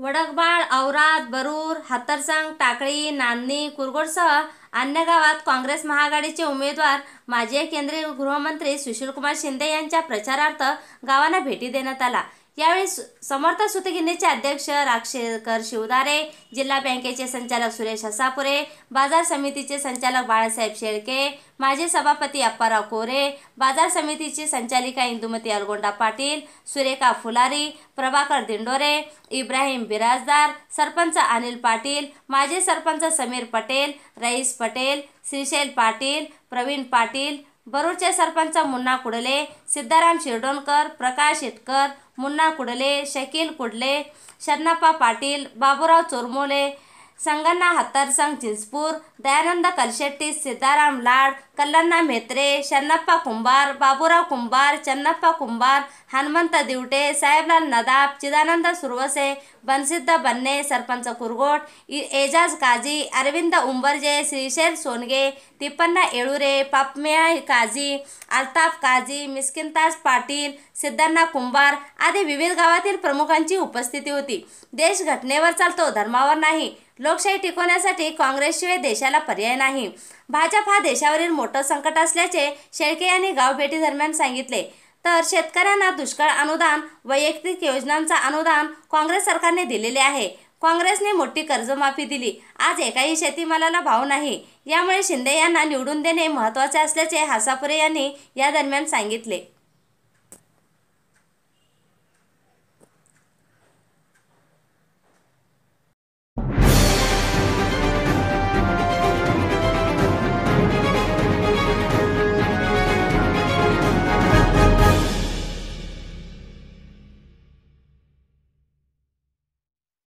वडकबाळ औराद बरूर हातरसांग टाकळी नांदणी कुरगोडसह अन्य गावात काँग्रेस महाआघाडीचे उमेदवार माजी केंद्रीय गृहमंत्री सुशीलकुमार शिंदे यांच्या प्रचारार्थ गावांना भेटी देण्यात आला. यावेळी समर्थ सुतगिरणीचे अध्यक्ष राक्षेकर शिवदारे जिल्हा बँकेचे संचालक सुरेश हसापुरे बाजार समितीचे संचालक बाळासाहेब शेळके माजी सभापती अप्पाराव कोरे बाजार समितीची संचालिका इंदुमती अलगोंडा पाटील सुरेखा फुलारी प्रभाकर दिंडोरे इब्राहिम बिराजदार सरपंच अनिल पाटील माजी सरपंच समीर पटेल रईस पटेल श्रीशैल पाटील प्रवीण पाटील बरूरचे सरपंच मुन्ना कुडले सिद्धाराम शिरडोणकर प्रकाश इटकर मुन्ना कुडले शकील कुडले शरणप्पा पाटील बाबूराव चोरमोले संगण्णा हत्तरसंग चिंचपूर दयानंद कलशेट्टी सीताराम लाड कल्लण्णा म्हेत्रे शरणप्पा कुंभार बाबूराव कुंभार चन्नप्पा कुंभार हनुमंत दिवटे साहेबलाल नदाब चिदानंद सुरवसे बनसिद्ध बन्ने सरपंच कुरगोट एजाज काझी अरविंद उंबरजे श्रीशैल सोनगे तिपन्ना येळुरे पापमेया काझी अल्ताफ काझी मिस्किनताज पाटील सिद्धण्णा कुंभार आदी विविध गावातील प्रमुखांची उपस्थिती होती देश घटनेवर चालतो धर्मावर नाही लोकशाही टिकवण्यासाठी काँग्रेसशिवाय देशाला पर्याय नाही भाजप हा देशावरील मोठं संकट असल्याचे शेळके यांनी गावभेटीदरम्यान सांगितले तर शेतकऱ्यांना दुष्काळ अनुदान वैयक्तिक योजनांचा अनुदान काँग्रेस सरकारने दिलेले आहे. काँग्रेसने मोठी कर्जमाफी दिली. आज एकाही शेतीमालाला भाव नाही. यामुळे शिंदे यांना निवडून देणे महत्त्वाचे असल्याचे हासापुरे यांनी या दरम्यान सांगितले.